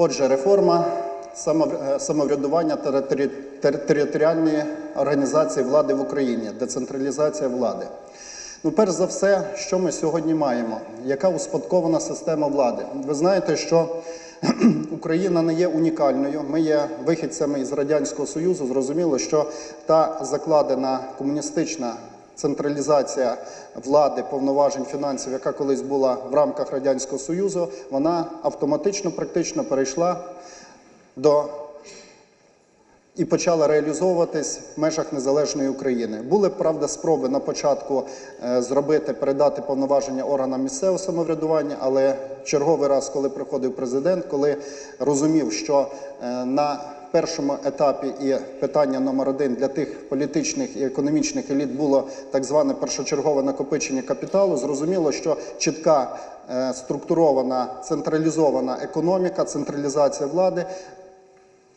Отже, реформа е, самоврядування територіальної організації влади в Україні, децентралізація влади. Ну, перш за все, що ми сьогодні маємо? Яка успадкована система влади? Ви знаєте, що Україна не є унікальною. Ми є вихідцями із Радянського Союзу. Зрозуміло, що та закладена комуністична централізація влади, повноважень фінансів, яка колись була в рамках Радянського Союзу, вона автоматично практично перейшла до і почала реалізовуватись в межах незалежної України. Були правда спроби на початку е, зробити, передати повноваження органам місцевого самоврядування, але черговий раз, коли приходив президент, коли розумів, що е, на першому етапі і питання номер один для тих політичних і економічних еліт було так зване першочергове накопичення капіталу. Зрозуміло, що чітка е, структурована централізована економіка, централізація влади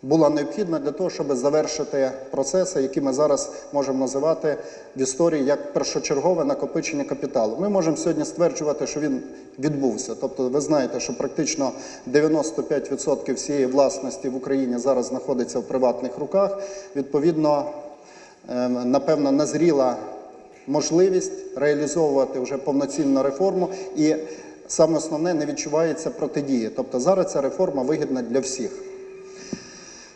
була необхідна для того, щоб завершити процеси, які ми зараз можемо називати в історії як першочергове накопичення капіталу. Ми можемо сьогодні стверджувати, що він відбувся. Тобто, ви знаєте, що практично 95% всієї власності в Україні зараз знаходиться в приватних руках. Відповідно, ем, напевно, назріла можливість реалізовувати вже повноцінну реформу і саме основне не відчувається протидії. Тобто зараз ця реформа вигідна для всіх.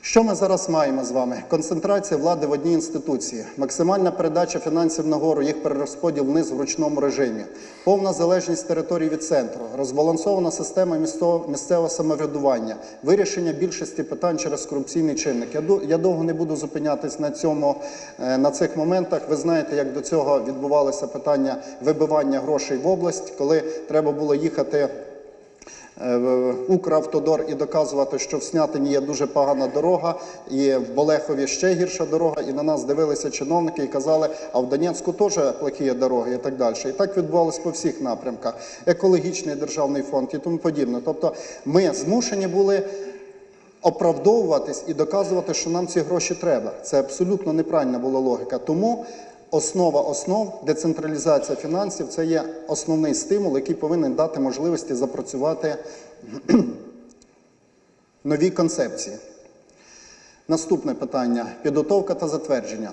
Що ми зараз маємо з вами? Концентрація влади в одній інституції, максимальна передача фінансів нагору, їх перерозподіл вниз в ручному режимі, повна залежність територій від центру, розбалансована система місцевого самоврядування, вирішення більшості питань через корупційний чинник. Я, довго не буду зупинятись на цьому е, на цих моментах. Ви знаєте, як до цього відбувалося питання вибивання грошей в область, коли треба було їхати Укравтодор і доказувати, що в Снятині є дуже погана дорога, і в Болехові ще гірша дорога. І на нас дивилися чиновники і казали, а в Донецьку теж плохі дороги і так далі. І так відбувалося по всіх напрямках. Екологічний державний фонд і тому подібне. Тобто ми змушені були. Оправдовуватись і доказувати, що нам ці гроші треба. Це абсолютно неправильна була логіка. Тому основа основ децентралізація фінансів це є основний стимул, який повинен дати можливості запрацювати нові концепції. Наступне питання підготовка та затвердження.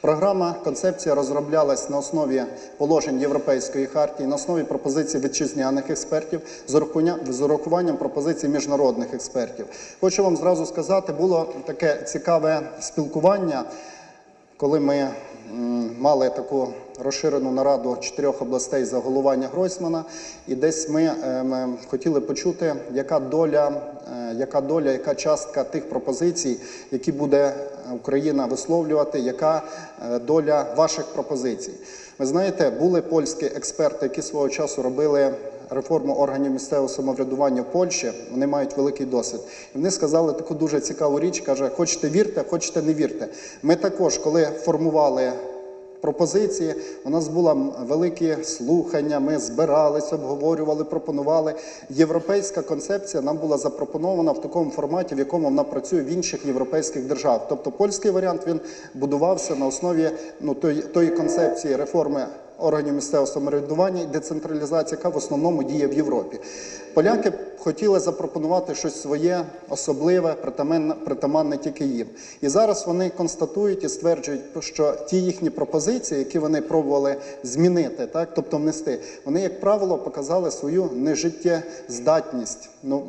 Програма концепція розроблялась на основі положень Європейської хартії, на основі пропозицій вітчизняних експертів з урахуванням пропозицій міжнародних експертів. Хочу вам зразу сказати, було таке цікаве спілкування, коли ми мали таку розширену нараду чотирьох областей за головування Гройсмана, і десь ми ем, хотіли почути, яка доля, е, яка доля, яка частка тих пропозицій, які буде Україна висловлювати, яка е, доля ваших пропозицій. Ви знаєте, були польські експерти, які свого часу робили реформу органів місцевого самоврядування Польщі. Вони мають великий досвід. І вони сказали таку дуже цікаву річ: каже: хочете вірте, хочете не вірте. Ми також, коли формували пропозиції. У нас були великі слухання. Ми збиралися, обговорювали, пропонували. Європейська концепція нам була запропонована в такому форматі, в якому вона працює в інших європейських державах. Тобто польський варіант він будувався на основі ну, тої, тої концепції реформи. Органів місцевого самоврядування і децентралізації, яка в основному діє в Європі. Поляки хотіли запропонувати щось своє, особливе, притаманне, тільки їм. І зараз вони констатують і стверджують, що ті їхні пропозиції, які вони пробували змінити, так, тобто внести, вони, як правило, показали свою нежиттєздатність. Ну,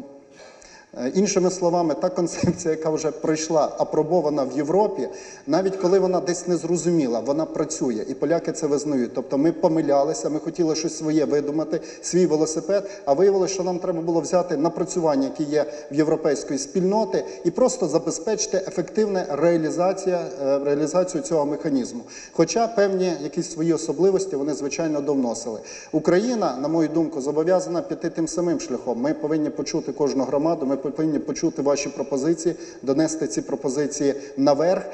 Іншими словами, та концепція, яка вже пройшла, апробована в Європі, навіть коли вона десь не зрозуміла, вона працює, і поляки це визнають. Тобто ми помилялися, ми хотіли щось своє видумати, свій велосипед, а виявилося, що нам треба було взяти напрацювання, які є в європейської спільноти, і просто забезпечити реалізація, е, реалізацію цього механізму. Хоча певні якісь свої особливості вони звичайно довносили. Україна, на мою думку, зобов'язана піти тим самим шляхом. Ми повинні почути кожну громаду. Ми повинні почути ваші пропозиції, донести ці пропозиції наверх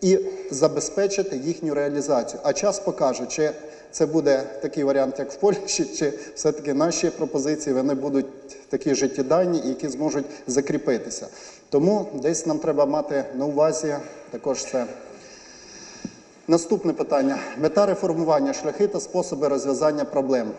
і забезпечити їхню реалізацію. А час покаже, чи це буде такий варіант, як в Польщі, чи все-таки наші пропозиції вони будуть такі життєдайні, які зможуть закріпитися. Тому десь нам треба мати на увазі також це. Наступне питання: мета реформування, шляхи та способи розв'язання проблем.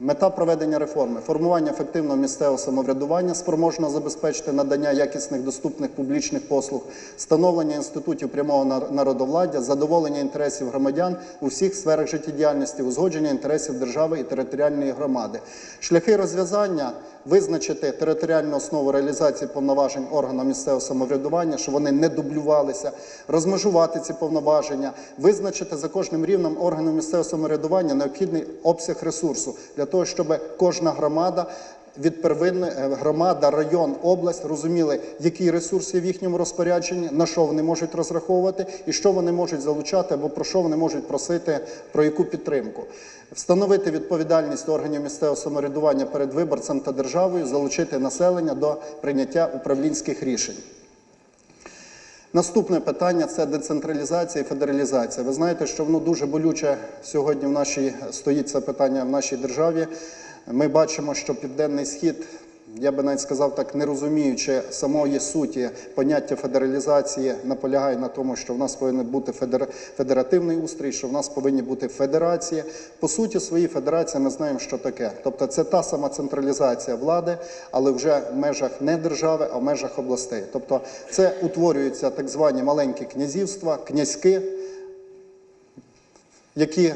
Мета проведення реформи формування ефективного місцевого самоврядування, спроможного забезпечити надання якісних доступних публічних послуг, встановлення інститутів прямого нар- народовладдя, задоволення інтересів громадян у всіх сферах життєдіяльності, узгодження інтересів держави і територіальної громади. Шляхи розв'язання визначити територіальну основу реалізації повноважень органам місцевого самоврядування, щоб вони не дублювалися, розмежувати ці повноваження, визначити за кожним рівнем органу місцевого самоврядування необхідний обсяг ресурсу для того, щоб кожна громада. Від первинної е, громада, район, область розуміли, який ресурс є в їхньому розпорядженні, на що вони можуть розраховувати, і що вони можуть залучати, або про що вони можуть просити про яку підтримку. Встановити відповідальність органів місцевого самоврядування перед виборцем та державою, залучити населення до прийняття управлінських рішень. Наступне питання це децентралізація і федералізація. Ви знаєте, що воно дуже болюче сьогодні в нашій стоїть це питання в нашій державі. Ми бачимо, що південний схід, я би навіть сказав так, не розуміючи самої суті поняття федералізації, наполягає на тому, що в нас повинен бути федер... федеративний устрій, що в нас повинні бути федерації. По суті, свої федерації ми знаємо, що таке. Тобто, це та сама централізація влади, але вже в межах не держави, а в межах областей. Тобто, це утворюються так звані маленькі князівства, князьки, які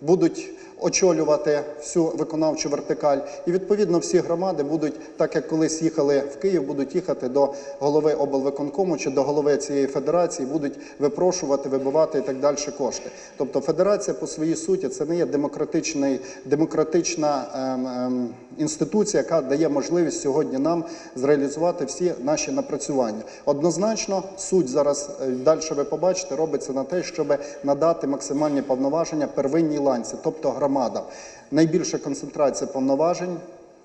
будуть очолювати всю виконавчу вертикаль. І відповідно всі громади будуть, так як колись їхали в Київ, будуть їхати до голови облвиконкому чи до голови цієї федерації, будуть випрошувати, вибивати і так далі кошти. Тобто федерація по своїй суті це не є демократичний, демократична ем, ем, інституція, яка дає можливість сьогодні нам зреалізувати всі наші напрацювання. Однозначно, суть зараз е, далі ви побачите, робиться на те, щоб надати максимальні повноваження первинній ланці, тобто громадам. Найбільша концентрація повноважень.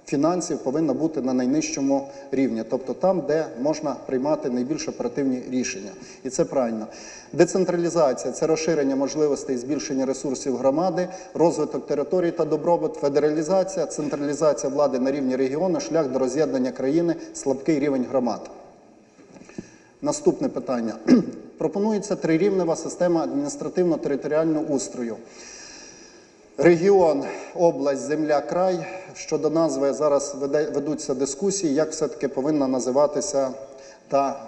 Фінансів повинна бути на найнижчому рівні, тобто там, де можна приймати найбільш оперативні рішення, і це правильно. Децентралізація це розширення можливостей, збільшення ресурсів громади, розвиток територій та добробут, федералізація, централізація влади на рівні регіону, шлях до роз'єднання країни, слабкий рівень громад. Наступне питання. Пропонується трирівнева система адміністративно-територіального устрою. Регіон, область, земля, край. Щодо назви зараз ведуться дискусії, як все-таки повинна називатися та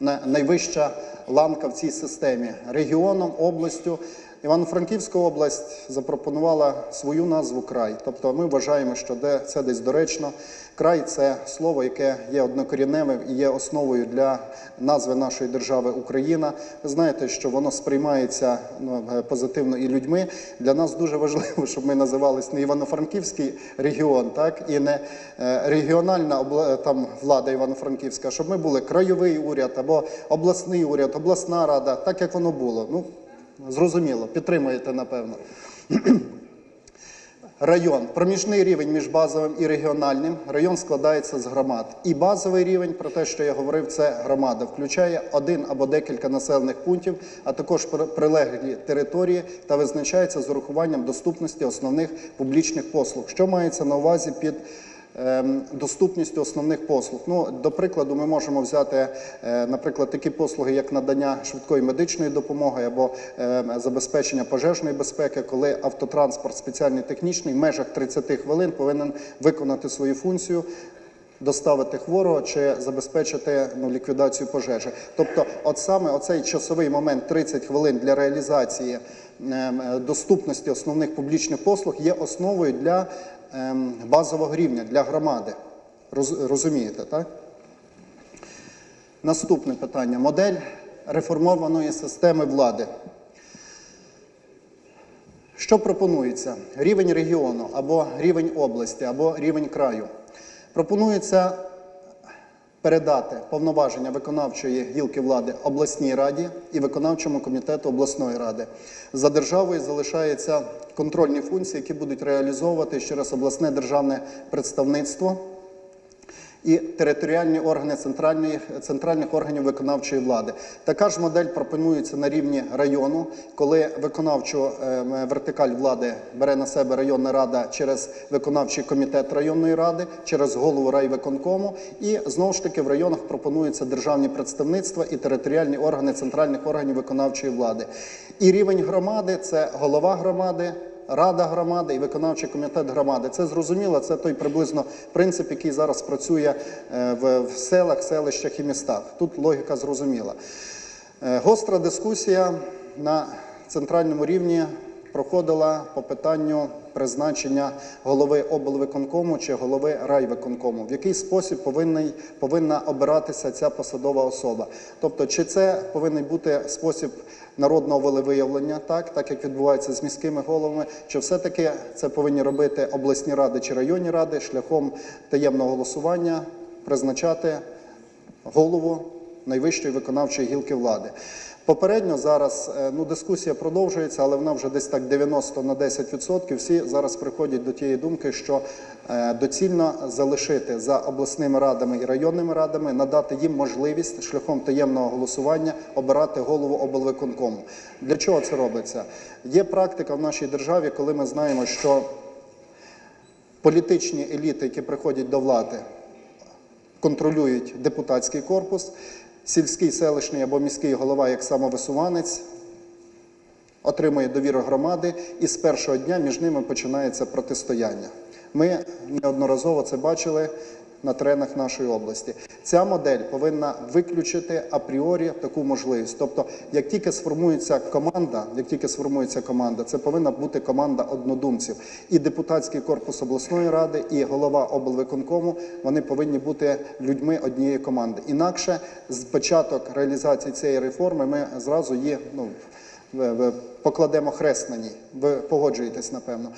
на- найвища ланка в цій системі регіоном, областю. Івано-Франківська область запропонувала свою назву край. Тобто ми вважаємо, що де це десь доречно. Край це слово, яке є однокорінневим і є основою для назви нашої держави Україна. Ви знаєте, що воно сприймається ну, е, позитивно і людьми. Для нас дуже важливо, щоб ми називались не Івано-Франківський регіон, так і не е, регіональна обла- там влада Івано-Франківська, щоб ми були краєвий уряд або обласний уряд, обласна рада, так як воно було. Ну зрозуміло, підтримуєте напевно. Район проміжний рівень між базовим і регіональним. Район складається з громад. І базовий рівень, про те, що я говорив, це громада, включає один або декілька населених пунктів, а також при- прилеглі території та визначається з урахуванням доступності основних публічних послуг. Що мається на увазі під доступністю основних послуг. Ну, до прикладу, ми можемо взяти, е, наприклад, такі послуги, як надання швидкої медичної допомоги або ем, забезпечення пожежної безпеки, коли автотранспорт спеціальний технічний в межах 30 хвилин повинен виконати свою функцію. Доставити хворого чи забезпечити ну, ліквідацію пожежі. Тобто, от саме оцей часовий момент 30 хвилин для реалізації ем, е, доступності основних публічних послуг є основою для ем, базового рівня для громади. Роз- розумієте, так? Наступне питання: модель реформованої системи влади. Що пропонується? Рівень регіону або рівень області, або рівень краю. Пропонується передати повноваження виконавчої гілки влади обласній раді і виконавчому комітету обласної ради. За державою залишаються контрольні функції, які будуть реалізовувати через обласне державне представництво і територіальні органи центральних органів виконавчої влади. Така ж модель пропонується на рівні району, коли виконавчу е, вертикаль влади бере на себе районна рада через виконавчий комітет районної ради, через голову райвиконкому, і знову ж таки в районах пропонуються державні представництва і територіальні органи центральних органів виконавчої влади. І рівень громади це голова громади рада громади і виконавчий комітет громади. Це зрозуміло, це той приблизно принцип, який зараз працює е, в, селах, селищах і містах. Тут логіка зрозуміла. Е, Гостра дискусія на центральному рівні проходила по питанню призначення голови облвиконкому чи голови райвиконкому. В який спосіб повинний, повинна обиратися ця посадова особа? Тобто, чи це повинен бути спосіб народного волевиявлення, так, так як відбувається з міськими головами, чи все-таки це повинні робити обласні ради чи районні ради шляхом таємного голосування, призначати голову найвищої виконавчої гілки влади. Попередньо зараз е, ну, дискусія продовжується, але вона вже десь так 90 на 10%. Всі зараз приходять до тієї думки, що е, доцільно залишити за обласними радами і районними радами, надати їм можливість шляхом таємного голосування обирати голову облвиконкому. Для чого це робиться? Є практика в нашій державі, коли ми знаємо, що політичні еліти, які приходять до влади, контролюють депутатський корпус, сільський, селищний або міський голова як самовисуванець отримує довіру громади, і з першого дня між ними починається протистояння. Ми неодноразово це бачили на теренах нашої області. Ця модель повинна виключити апріорі таку можливість. Тобто, як тільки сформується команда, як тільки сформується команда, це повинна бути команда однодумців. І депутатський корпус обласної ради, і голова облвиконкому вони повинні бути людьми однієї команди. Інакше з початок реалізації цієї реформи ми зразу її ну. В- в- покладемо хрест на ній. Ви погоджуєтесь, напевно.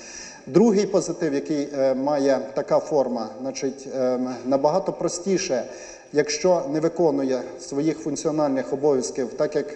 Другий позитив, який е, має така форма, значить, е, набагато простіше, якщо не виконує своїх функціональних обов'язків, так як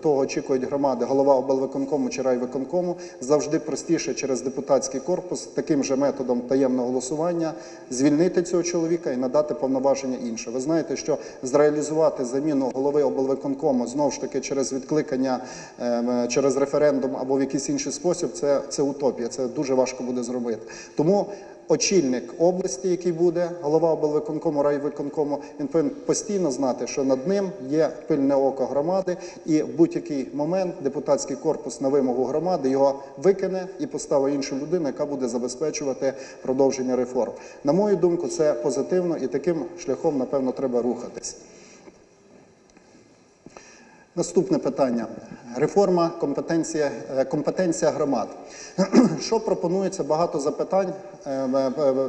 того очікують громади, голова облвиконкому чи райвиконкому, завжди простіше через депутатський корпус таким же методом таємного голосування звільнити цього чоловіка і надати повноваження інше. Ви знаєте, що зреалізувати заміну голови облвиконкому знову ж таки через відкликання ем, через референдум або в якийсь інший спосіб, це, це утопія. Це дуже важко буде зробити. Тому очільник області, який буде голова облвиконкому, райвиконкому, він повинен постійно знати, що над ним є пильне око громади, і в будь-який момент депутатський корпус на вимогу громади його викине і поставить іншу людину, яка буде забезпечувати продовження реформ. На мою думку, це позитивно і таким шляхом, напевно, треба рухатись. Наступне питання. Реформа компетенція, е, компетенція громад. Що пропонується багато запитань е,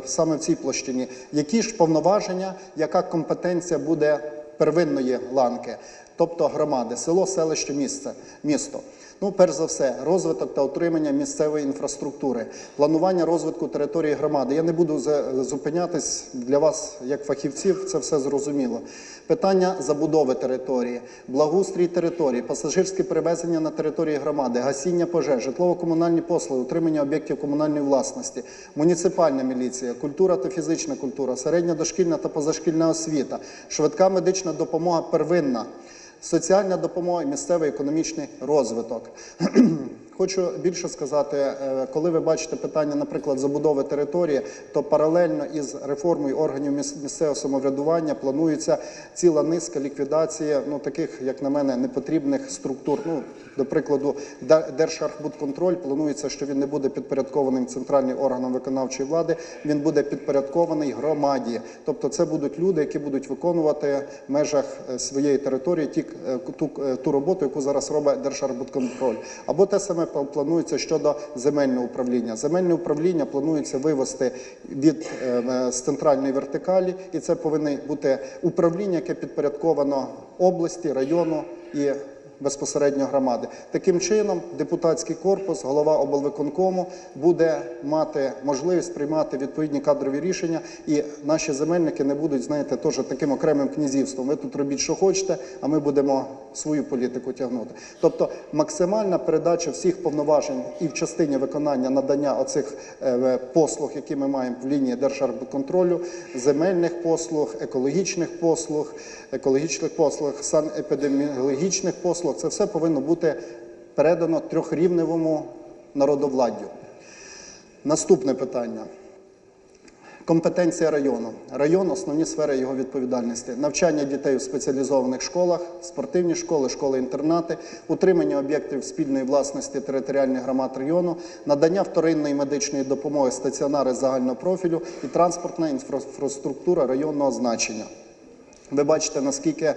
саме в цій площині? Які ж повноваження, яка компетенція буде первинної ланки, тобто громади, село, селище, місце, місто? Ну, перш за все, розвиток та утримання місцевої інфраструктури, планування розвитку території громади. Я не буду зупинятись для вас, як фахівців, це все зрозуміло. Питання забудови території, благоустрій території, пасажирське перевезення на території громади, гасіння пожеж, житлово-комунальні послуги, утримання об'єктів комунальної власності, муніципальна міліція, культура та фізична культура, середня дошкільна та позашкільна освіта, швидка медична допомога первинна, соціальна допомога і місцевий економічний розвиток. Хочу більше сказати, е, коли ви бачите питання, наприклад, забудови території, то паралельно із реформою органів місцевого самоврядування планується ціла низка ліквідації ну таких, як на мене, непотрібних структур. Ну, до прикладу, Де- Держархбудконтроль планується, що він не буде підпорядкованим центральним органам виконавчої влади, він буде підпорядкований громаді. Тобто, це будуть люди, які будуть виконувати в межах е, своєї території ті, е, ту, е, ту роботу, яку зараз робить Держархбудконтроль. Або те саме пл- планується щодо земельного управління. Земельне управління планується вивести від з центральної вертикалі, і це повинно бути управління, яке підпорядковано області, району і безпосередньо громади. Таким чином, депутатський корпус, голова облвиконкому буде мати можливість приймати відповідні кадрові рішення, і наші земельники не будуть, знаєте, теж таким окремим князівством. Ви тут робіть, що хочете, а ми будемо свою політику тягнути. Тобто максимальна передача всіх повноважень і в частині виконання надання оцих е, послуг, які ми маємо в лінії Держарбконтролю, земельних послуг, екологічних послуг, екологічних послуг, санепідеміологічних послуг. Це все повинно бути передано трьохрівневому народовладдю. Наступне питання. Компетенція району. Район основні сфери його відповідальності: навчання дітей у спеціалізованих школах, спортивні школи, школи-інтернати, утримання об'єктів спільної власності територіальних громад району, надання вторинної медичної допомоги, стаціонари загального профілю і транспортна інфраструктура районного значення. Ви бачите, наскільки е,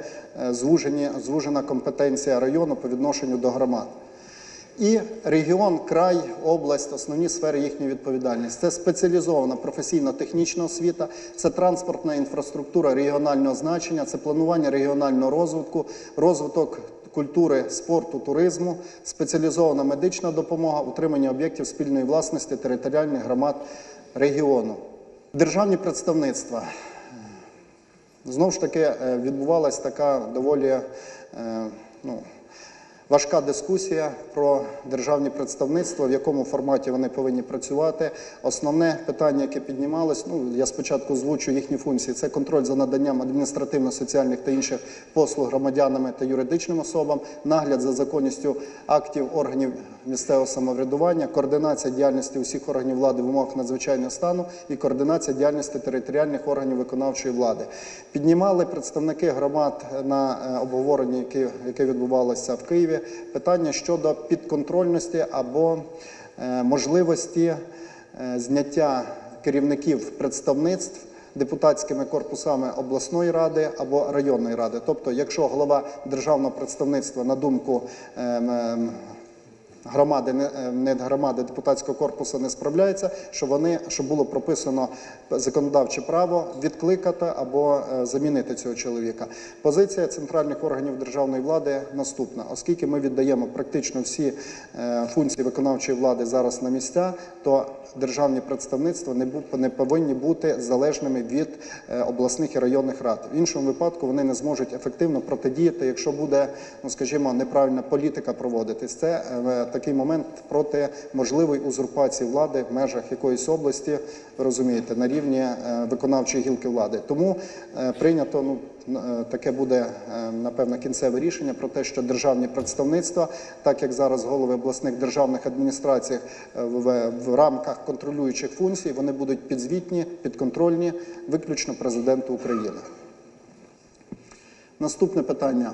звужені, звужена компетенція району по відношенню до громад. І регіон, край, область, основні сфери їхньої відповідальності. Це спеціалізована професійно-технічна освіта, це транспортна інфраструктура регіонального значення, це планування регіонального розвитку, розвиток культури, спорту, туризму, спеціалізована медична допомога, утримання об'єктів спільної власності територіальних громад регіону. Державні представництва. Знову ж таки, е, відбувалася така доволі е, ну, важка дискусія про державні представництва, в якому форматі вони повинні працювати. Основне питання, яке піднімалось, ну я спочатку озвучу їхні функції. Це контроль за наданням адміністративно-соціальних та інших послуг громадянами та юридичним особам, нагляд за законністю актів органів місцевого самоврядування, координація діяльності усіх органів влади в умовах надзвичайного стану і координація діяльності територіальних органів виконавчої влади. Піднімали представники громад на е, обговоренні, яке відбувалося в Києві, питання щодо підконтрольності або е, можливості е, зняття керівників представництв депутатськими корпусами обласної ради або районної ради. Тобто, якщо голова державного представництва на думку ем, ем, громади, не, е, громади депутатського корпусу не справляється, що вони що було прописано законодавче право відкликати або е, замінити цього чоловіка. Позиція центральних органів державної влади наступна, оскільки ми віддаємо практично всі е, функції виконавчої влади зараз на місця, то державні представництва не повинні бути залежними від е, обласних і районних рад. В іншому випадку вони не зможуть ефективно протидіяти, якщо буде, ну скажімо, неправильна політика проводитись. Це е, такий момент проти можливої узурпації влади в межах якоїсь області, ви розумієте, на рівні е, виконавчої гілки влади. Тому прийнято ну. Е, Таке буде е, напевно кінцеве рішення про те, що державні представництва, так як зараз голови обласних державних адміністрацій е, в, в рамках контролюючих функцій, вони будуть підзвітні, підконтрольні виключно президенту України. Наступне питання.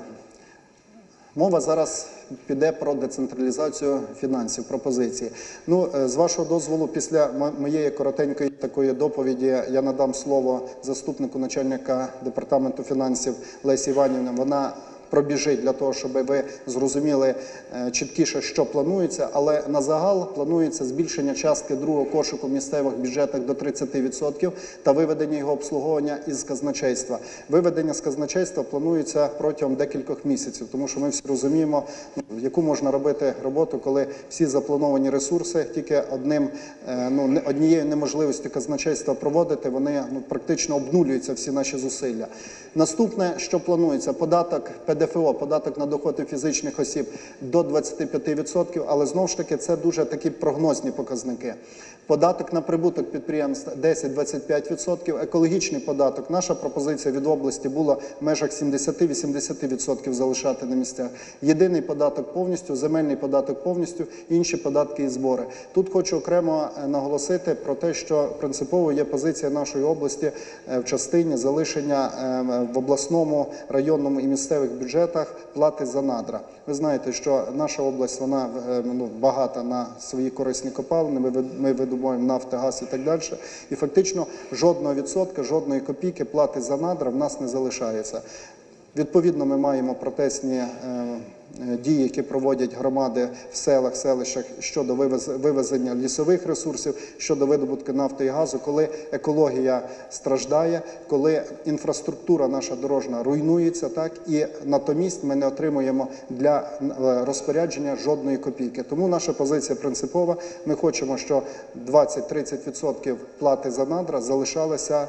Мова зараз піде про децентралізацію фінансів, пропозиції. Ну, е, з вашого дозволу, після моєї коротенької такої доповіді я надам слово заступнику начальника департаменту фінансів Лесі Іванівні. Вона пробіжить для того, щоб ви зрозуміли е, чіткіше, що планується. Але на загал планується збільшення частки другого кошику в місцевих бюджетах до 30% та виведення його обслуговування із казначейства. Виведення з казначейства планується протягом декількох місяців, тому що ми всі розуміємо, ну, яку можна робити роботу, коли всі заплановані ресурси тільки одним е, ну однією неможливістю казначейства проводити, вони ну практично обнулюються всі наші зусилля. Наступне, що планується, податок ПДФО, податок на доходи фізичних осіб до 25%, але знову ж таки це дуже такі прогнозні показники. Податок на прибуток підприємств 10-25%, екологічний податок. Наша пропозиція від області була в межах 70-80% залишати на місцях. Єдиний податок повністю, земельний податок повністю, інші податки і збори. Тут хочу окремо е, наголосити про те, що принципово є позиція нашої області е, в частині залишення е, в обласному, районному і місцевих бюджетах плати за надра. Ви знаєте, що наша область вона ну, багата на свої корисні копалини. Ми, ми видобуваємо нафти, газ і так далі. І фактично жодного відсотка, жодної копійки плати за надра в нас не залишається. Відповідно, ми маємо протестні е, дії, які проводять громади в селах, селищах щодо вивез- вивезення лісових ресурсів, щодо видобутку нафти і газу, коли екологія страждає, коли інфраструктура наша дорожна руйнується, так і натомість ми не отримуємо для е, розпорядження жодної копійки. Тому наша позиція принципова. Ми хочемо, що 20-30% плати за надра залишалися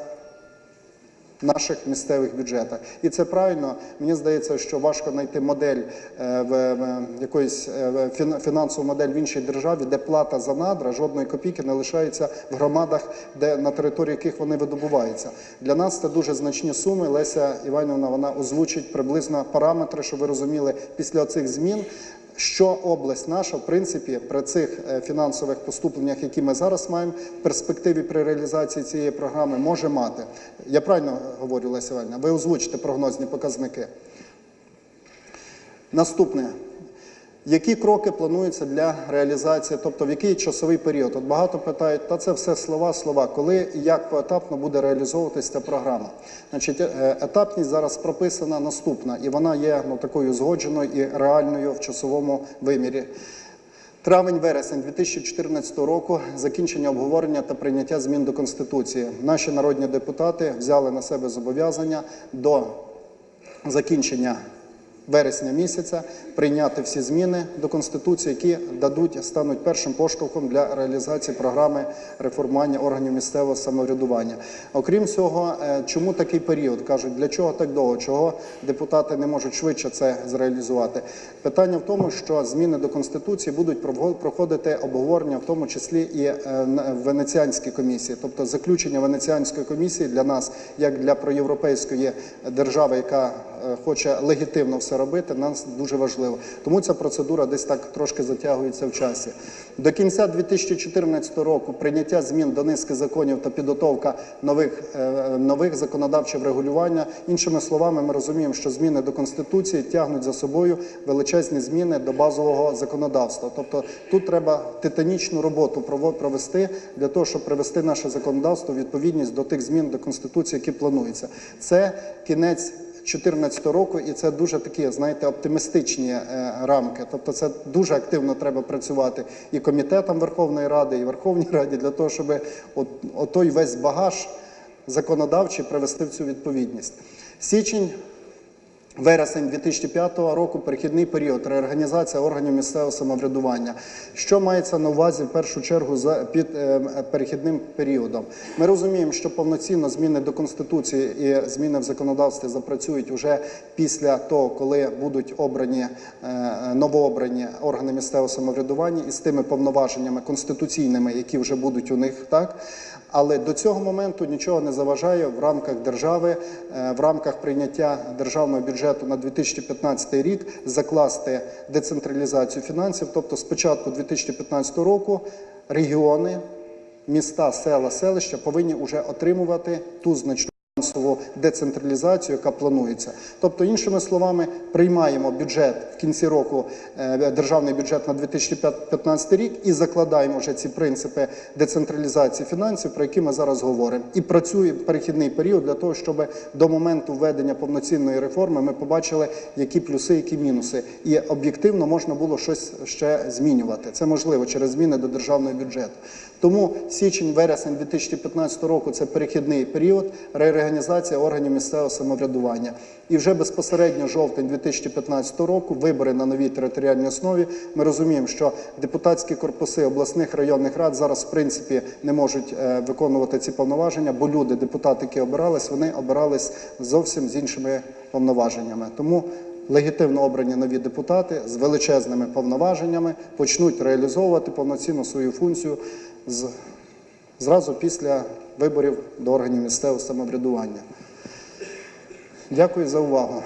наших місцевих бюджетах. І це правильно. Мені здається, що важко знайти модель е, в якоїсь е, фінансову модель в іншій державі, де плата за надра жодної копійки не лишається в громадах, де на території яких вони видобуваються. Для нас це дуже значні суми. Леся Іванівна вона озвучить приблизно параметри, щоб ви розуміли, після цих змін що область наша, в принципі, при цих е, фінансових поступленнях, які ми зараз маємо, в перспективі при реалізації цієї програми може мати. Я правильно говорю, Леся Вельна? Ви озвучите прогнозні показники. Наступне. Які кроки плануються для реалізації, тобто в який часовий період? От багато питають, та це все слова, слова, коли і як поетапно буде реалізовуватися ця програма. Значить, е, етапність зараз прописана наступна, і вона є ну, такою згодженою і реальною в часовому вимірі. Травень-вересень 2014 року закінчення обговорення та прийняття змін до Конституції. Наші народні депутати взяли на себе зобов'язання до закінчення вересня місяця прийняти всі зміни до Конституції, які дадуть стануть першим поштовхом для реалізації програми реформування органів місцевого самоврядування. Окрім цього, е, чому такий період? кажуть, для чого так довго? Чого депутати не можуть швидше це зреалізувати? Питання в тому, що зміни до Конституції будуть проходити обговорення, в тому числі і е, Венеціанській комісії, тобто заключення Венеціанської комісії для нас, як для проєвропейської держави, яка е, хоче легітимно все робити, нас дуже важливо. Тому ця процедура десь так трошки затягується в часі. До кінця 2014 року прийняття змін до низки законів та підготовка нових, е, нових законодавчих регулювання. Іншими словами, ми розуміємо, що зміни до Конституції тягнуть за собою величезні зміни до базового законодавства. Тобто тут треба титанічну роботу провести для того, щоб привести наше законодавство в відповідність до тих змін до Конституції, які плануються. Це кінець 2014 року, і це дуже такі, знаєте, оптимістичні е, рамки. Тобто, це дуже активно треба працювати і комітетам Верховної Ради, і Верховній Раді для того, щоб от, отой весь багаж законодавчий привести в цю відповідність. Січень. Вересень 2005 року перехідний період реорганізація органів місцевого самоврядування. Що мається на увазі в першу чергу за під е, перехідним періодом? Ми розуміємо, що повноцінно зміни до конституції і зміни в законодавстві запрацюють уже після того, коли будуть обрані е, новообрані органи місцевого самоврядування із тими повноваженнями конституційними, які вже будуть у них так. Але до цього моменту нічого не заважає в рамках держави, е, в рамках прийняття державного бюджету на 2015 рік закласти децентралізацію фінансів. Тобто, з початку 2015 року регіони, міста, села, селища повинні вже отримувати ту значну. Фінансову децентралізацію, яка планується. Тобто, іншими словами, приймаємо бюджет в кінці року, е, державний бюджет на 2015 рік і закладаємо вже ці принципи децентралізації фінансів, про які ми зараз говоримо. І працює перехідний період для того, щоб до моменту введення повноцінної реформи ми побачили, які плюси, які мінуси. І об'єктивно можна було щось ще змінювати. Це можливо через зміни до державного бюджету. Тому січень-вересень 2015 року це перехідний період реорганізація органів місцевого самоврядування. І вже безпосередньо жовтень 2015 року вибори на новій територіальній основі. Ми розуміємо, що депутатські корпуси обласних районних рад зараз в принципі не можуть е, виконувати ці повноваження, бо люди, депутати, які обирались, вони обирались зовсім з іншими повноваженнями. Тому легітимно обрані нові депутати з величезними повноваженнями почнуть реалізовувати повноцінно свою функцію з зразу після виборів до органів місцевого самоврядування. Дякую за увагу.